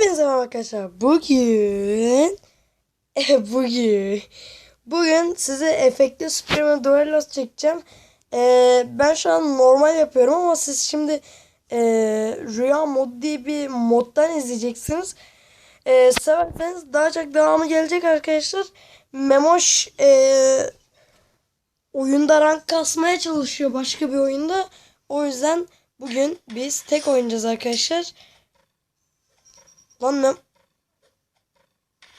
Hepinize merhaba arkadaşlar. Bugün bugün bugün size efektli Superman Duellos çekeceğim. Ee, ben şu an normal yapıyorum ama siz şimdi e, Rüya mod diye bir moddan izleyeceksiniz. Ee, severseniz daha çok devamı gelecek arkadaşlar. Memoş e, oyunda rank kasmaya çalışıyor başka bir oyunda. O yüzden bugün biz tek oynayacağız arkadaşlar. Lan mem...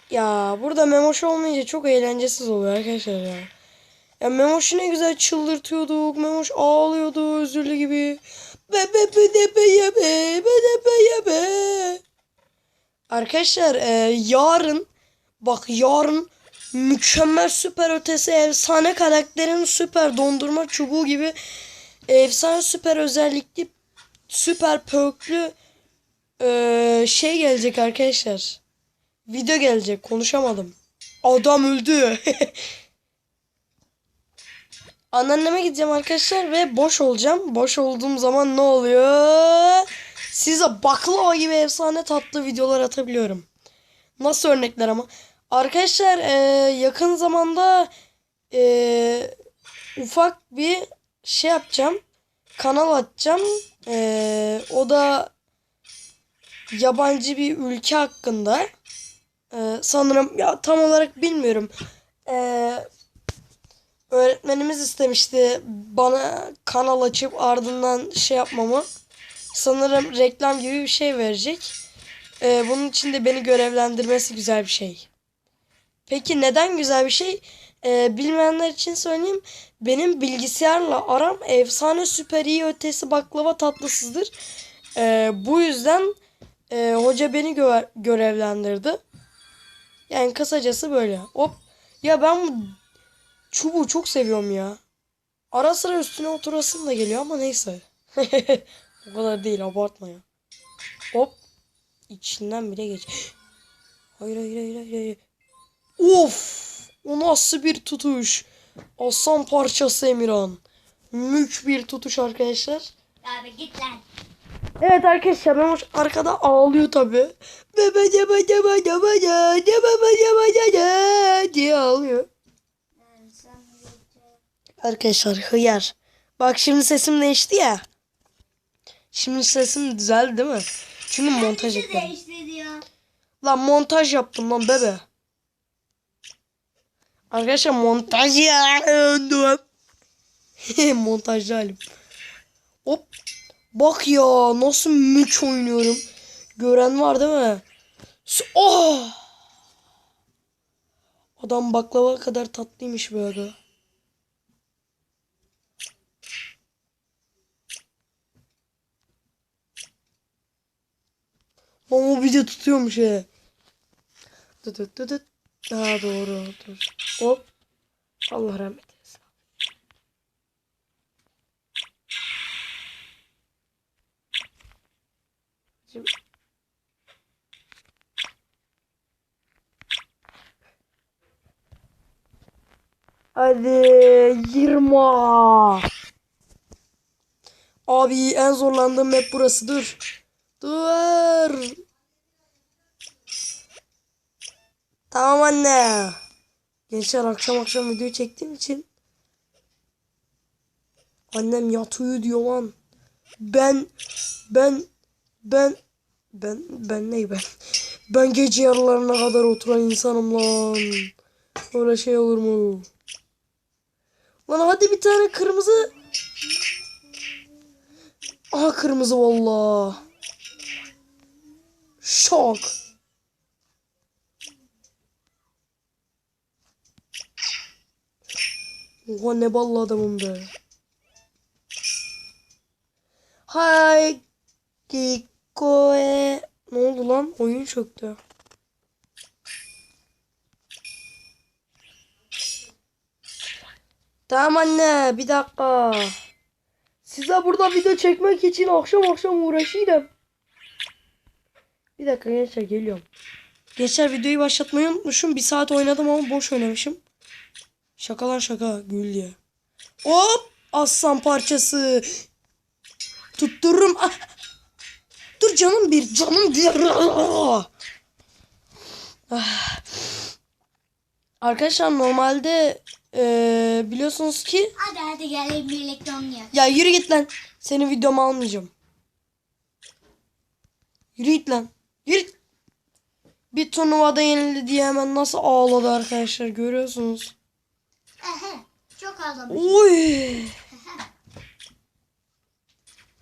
Ya burada Memoş olmayınca çok eğlencesiz oluyor arkadaşlar ya. Ya Memoş'u ne güzel çıldırtıyorduk. Memoş ağlıyordu özürlü gibi. Be be be de be ye be be de be ye be. Arkadaşlar e, yarın bak yarın mükemmel süper ötesi efsane karakterin süper dondurma çubuğu gibi efsane süper özellikli süper pörklü ee, şey gelecek arkadaşlar. Video gelecek. Konuşamadım. Adam öldü. Anneanneme gideceğim arkadaşlar ve boş olacağım. Boş olduğum zaman ne oluyor? Size baklava gibi efsane tatlı videolar atabiliyorum. Nasıl örnekler ama? Arkadaşlar e, yakın zamanda e, ufak bir şey yapacağım. Kanal açacağım. E, o da yabancı bir ülke hakkında ee, sanırım ya tam olarak bilmiyorum. Ee, öğretmenimiz istemişti bana kanal açıp ardından şey yapmamı. Sanırım reklam gibi bir şey verecek. Ee, bunun için de beni görevlendirmesi güzel bir şey. Peki neden güzel bir şey? Ee, bilmeyenler için söyleyeyim. Benim bilgisayarla aram efsane süper iyi ötesi baklava tatlısıdır. Ee, bu yüzden e, hoca beni gö- görevlendirdi. Yani kısacası böyle. Hop. Ya ben bu çubuğu çok seviyorum ya. Ara sıra üstüne oturasım da geliyor ama neyse. o kadar değil abartma ya. Hop. İçinden bile geç. Hayır hayır hayır hayır. hayır. Of. O nasıl bir tutuş. Aslan parçası Emirhan. Mük bir tutuş arkadaşlar. Abi git lan. Evet arkadaşlar ben arkada ağlıyor tabi. Diye ağlıyor. Arkadaşlar hıyar. Bak şimdi sesim değişti ya. Şimdi sesim düzeldi değil mi? Çünkü montaj diyor. Lan montaj yaptım lan bebe. Arkadaşlar montaj ya. Montajlı halim. Hop. Bak ya nasıl müç oynuyorum. Gören var değil mi? Oh! Adam baklava kadar tatlıymış böyle. O bir de tutuyormuş he. Dıt dıt dıt dıt. Ha doğru dur. Hop. Allah rahmet Şimdi... Hadi 20. Abi en zorlandığım map burası dur. Tamam anne. Gençler akşam akşam video çektiğim için annem yat diyor lan. Ben ben ben ben ben ne ben? Ben gece yarılarına kadar oturan insanım lan. Öyle şey olur mu? Lan hadi bir tane kırmızı. Aha kırmızı valla. Şok. Oha ne ballı adamım be. Hay Kikoe. Ne oldu lan? Oyun çöktü. Tamam anne bir dakika. Size burada video çekmek için akşam akşam uğraşıyorum. Bir dakika gençler geliyorum. Gençler videoyu başlatmayı unutmuşum. Bir saat oynadım ama boş oynamışım. Şaka lan şaka gül diye. Hop aslan parçası. Tuttururum. Ah. Dur canım bir canım bir. Arkadaşlar normalde eee, biliyorsunuz ki Hadi hadi gel bir elektron yak. ya yürü git lan. Senin videomu almayacağım. Yürü git lan. Yürü. Bir turnuvada yenildi diye hemen nasıl ağladı arkadaşlar görüyorsunuz. Ehe, Çok ağlamış. Oy.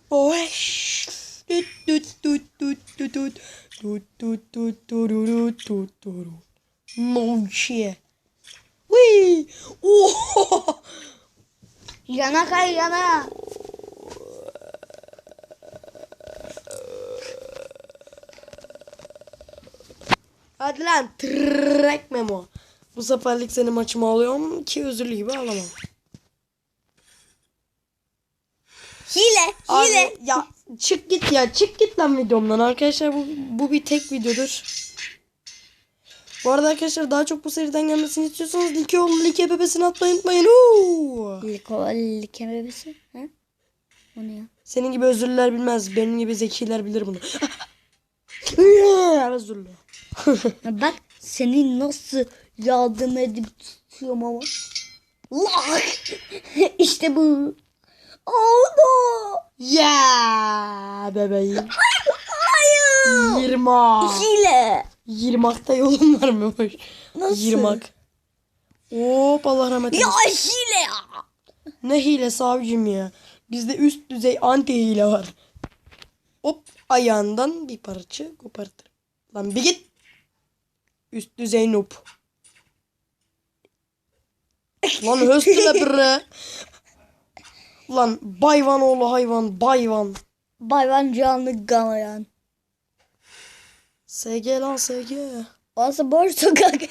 Oş. Tut tut tut tut tut tut. Tut tut tut tururu tut turu. No shit. Uy. Oh. Yana kay yana. Hadi lan trek memo. Bu seferlik seni maçıma alıyorum ki özürlü gibi alamam. Hile Abi, ya çık git ya çık git lan videomdan arkadaşlar bu, bu bir tek videodur. Bu arada arkadaşlar daha çok bu seriden gelmesini istiyorsanız like yolu like bebesini atmayı unutmayın. Uuu. Like bebesi. Ha? O ne ya? Senin gibi özürlüler bilmez. Benim gibi zekiler bilir bunu. Özürlü. Bak seni nasıl yardım edip tutuyorum ama. İşte bu. Oldu. Ya bebeğim. Hayır. Yirmak. Hile. Yirmakta yolun var mı? Nasıl? Yirmak. Hop Allah rahmet eylesin. Ya hile ya. Ne hilesi abicim ya. Bizde üst düzey anti hile var. Hop ayağından bir parça kopartır. Lan bir git. Üst düzey noob. Lan höstüne bre. Lan bayvan oğlu hayvan bayvan. Bayvan canlı gamayan. SG lan SG. Orası boş sokak.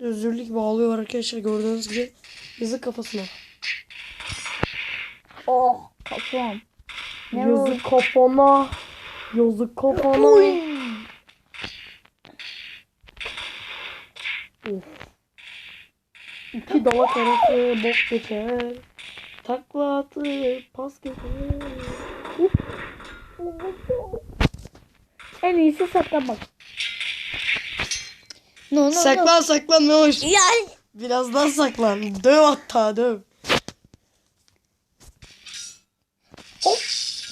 Özürlük bağlıyor arkadaşlar gördüğünüz gibi. Yazık kafasına. oh kafam. Ne Yazık kafana. Yazık kafana. Of. Dalak arası bok geçer. Takla atıp pas geçer. En iyisi saklamak. No, no, Saklan saklan ne hoş. No. Ya Birazdan saklan. Döv hatta döv.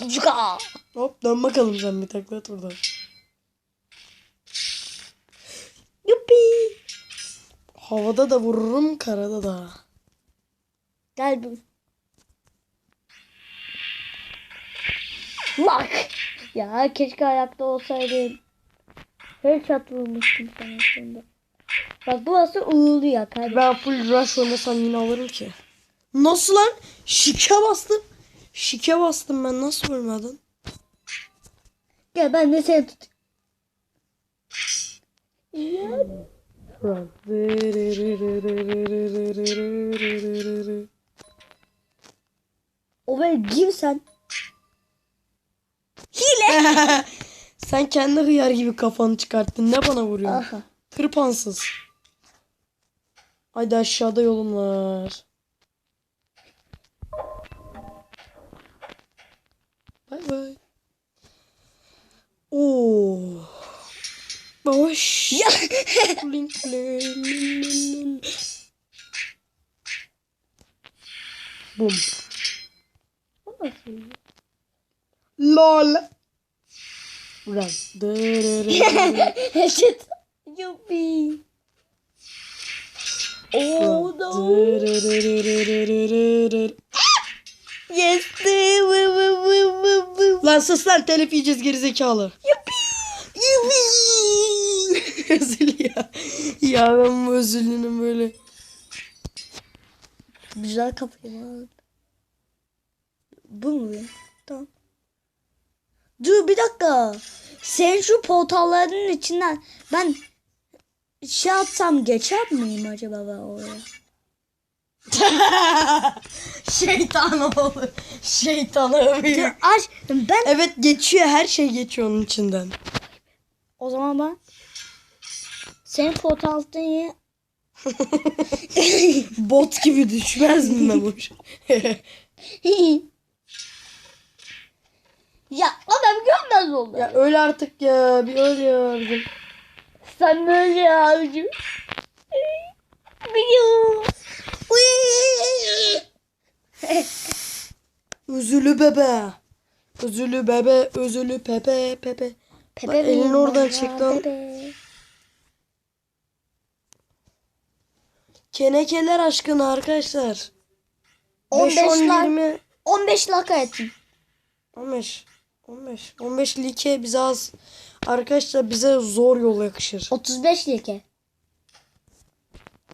Cuka. Hop dön bakalım sen bir takla at burada. Yuppi. Havada da vururum karada da. Gel bu. Lak. Ya keşke ayakta olsaydın. Headshot vurmuştum sana şimdi. Bak burası uğurluyor kardeşim. Ben full rush oynasam yine alırım ki. Nasıl lan? Şike bastım. Şike bastım ben nasıl ölmedin? Gel ben de seni tut. Run. O böyle girsen. Hile. Sen kendi hıyar gibi kafanı çıkarttın. Ne bana vuruyorsun? Aha. Tırpansız. Haydi aşağıda yolun var. Bum. LOL. Run. Shit. Yuppie. Oh no. yes. Lan sus lan telif yiyeceğiz gerizekalı. Ya Özül ya. Ya ben bu özürlünün böyle. Güzel kapıyı. Bu mu? ya? Tamam. Dur bir dakika. Sen şu portalların içinden ben şey atsam geçer miyim acaba ben oraya? Şeytan oğlu. Şeytan övüyor. Aç ben Evet geçiyor her şey geçiyor onun içinden. o zaman ben senin portalın ya Bot gibi düşmez mi Memoş? ya adam görmez oldu. Ya öyle artık ya. Bir öyle ya. abicim. Sen böyle ya abicim. Üzülü bebe. Üzülü bebe. Üzülü pepe pepe. Lan elini oradan çek lan. Kenekeler aşkına arkadaşlar. 15 5, 10, like. 20, 15 laka ettim. 15. 15. 15 like bize az. Arkadaşlar bize zor yol yakışır. 35 leke.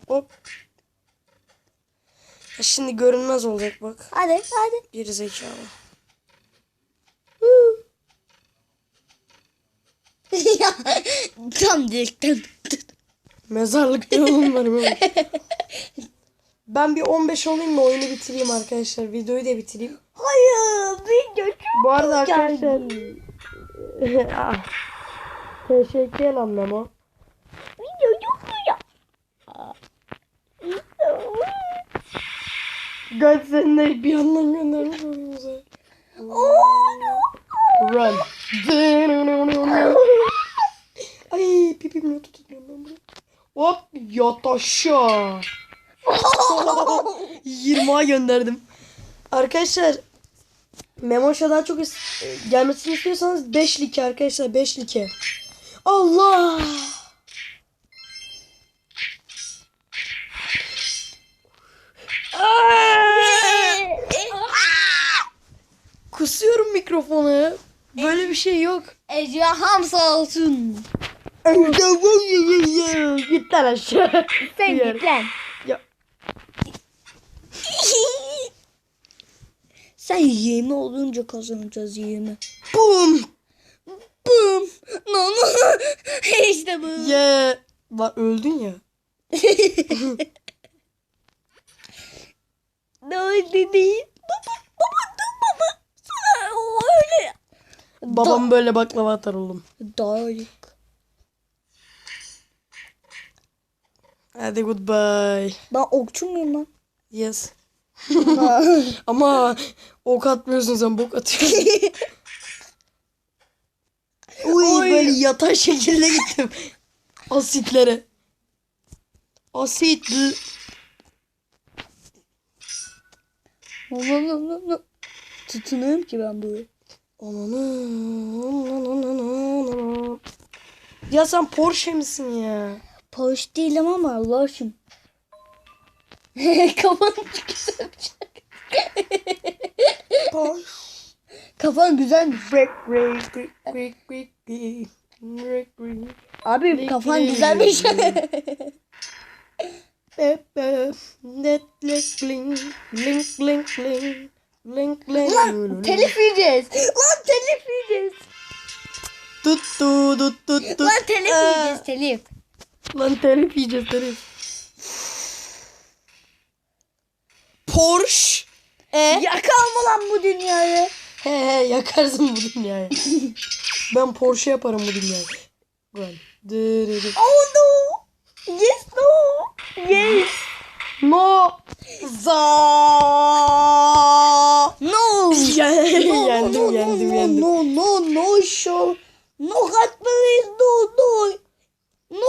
Hop. Şimdi görünmez olacak bak. Hadi hadi. Geri zekalı. ya tam direkten. Mezarlıkta yolum var. Ben bir 15 olayım da oyunu bitireyim arkadaşlar. Videoyu da bitireyim. Hayır video çok Bu arada arkadaşlar. Ah. Teşekkür ederim Memo. Video çok güzel. Göt seni de bir yandan göndermiş oyunumuza. Run. Ay pipim ne tutuyorum ben bunu. Hop yat aşağı. 20'a gönderdim. Arkadaşlar Memoş'a daha çok is- gelmesini istiyorsanız 5 like arkadaşlar 5 like. Allah. Kusuyorum mikrofonu. Böyle bir şey yok. Ejderham sağ olsun. Git lan aşağı. Sen Yer. git lan. Ya. Sen 20 olunca kazanacağız 20. Boom. Bum. No no. işte bu. Yeah. Lan öldün ya. Ne öyle değil. Baba baba dur baba. Sana öyle. Babam böyle baklava atar oğlum. Dark. Hadi goodbye. Ben okçu muyum lan? Yes. Ama ok atmıyorsun sen bok atıyorsun. Uy, Oy. böyle yatay şekilde gittim. Asitlere. Asit. Tutunuyorum ki ben. Ananı. Ya sen Porsche misin ya? Poş değilim ama Allah aşkına. Kafan güzelmiş. Poş. Kafan güzelmiş. Abi kafan güzelmiş. Lan telif yiyeceğiz. Lan telif yiyeceğiz. Tut tut tut tut. Lan telif yiyeceğiz telif. Lan telif yiyeceğiz telif. Porsche. E? Yakalma lan bu dünyayı. He he yakarsın bu dünyayı. ben Porsche yaparım bu dünyayı. Run. Dırırı. Oh no. Yes no. Yes. No. Za. No. yendim yendim yendim. No no no show. No hot please no no. No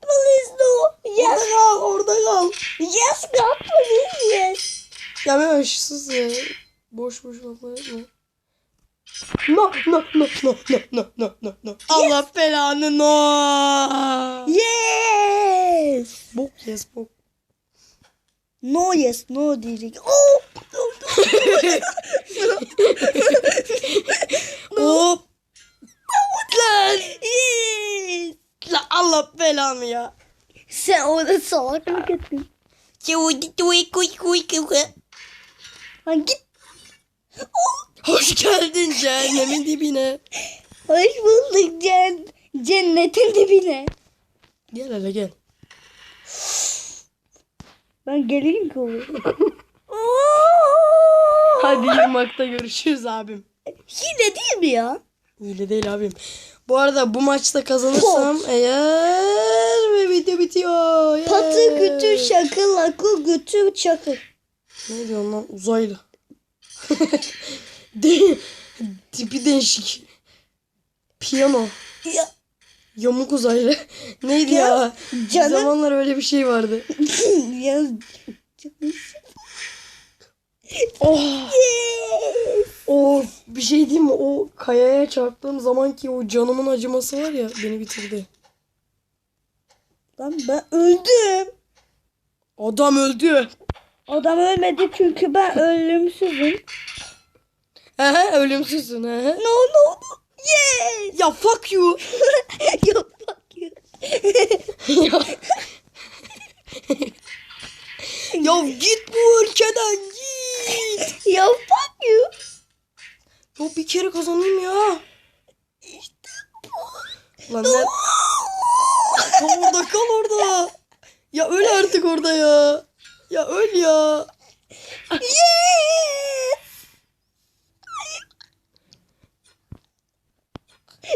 please no. Yes. Orada kal orada kal. Yes God please yes. Ya ben sus ya. Boş boş laflar etme. No no no no no no no no no. Allah belanı no. Yes. Bok yes bok. No yes no diyecek. Oh. Hop. Lan. Yes. La Allah belanı ya. Sen orada salaklık ettin. Lan git. Hoş geldin cehennemin dibine. Hoş bulduk cen cennetin dibine. Gel hele gel. Ben geleyim ki olur. Hadi yırmakta görüşürüz abim. Hile değil mi ya? Öyle değil abim. Bu arada bu maçta kazanırsam eğer ve video bitiyor. Yeah. Patı kütü şakıl akıl götü çakır. Ne diyorsun lan uzaylı. De tipi değişik. Piyano. Ya, Yamuk uzaylı. Neydi Ya, ya? Canım. zamanlar öyle bir şey vardı. ya. Oh, Yes. Oh bir şey diyeyim mi? O kayaya çarptığım zamanki o canımın acıması var ya beni bitirdi. Lan ben öldüm. Adam öldü. Adam ölmedi çünkü ben ölümsüzüm. He he ölümsüzsün he he. No no. Yes. Ya fuck you. Yok fuck you. ya. ya git bu ülkeden git. Ya fuck you. Ya bir kere kazanayım ya. İşte bu. Lan ne? Kal orada kal orada. Ya öl artık orada ya. Ya öl ya. Yes.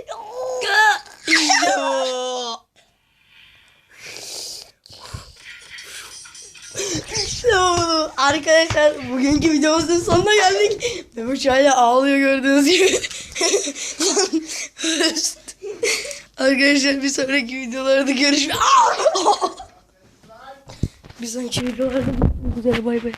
Ya. İşte bu. Bugünkü videomuzun sonuna geldik. Memuş hala ağlıyor gördüğünüz gibi. Arkadaşlar bir sonraki videolarda görüşmek. bir sonraki videolarda görüşmek üzere bay bay.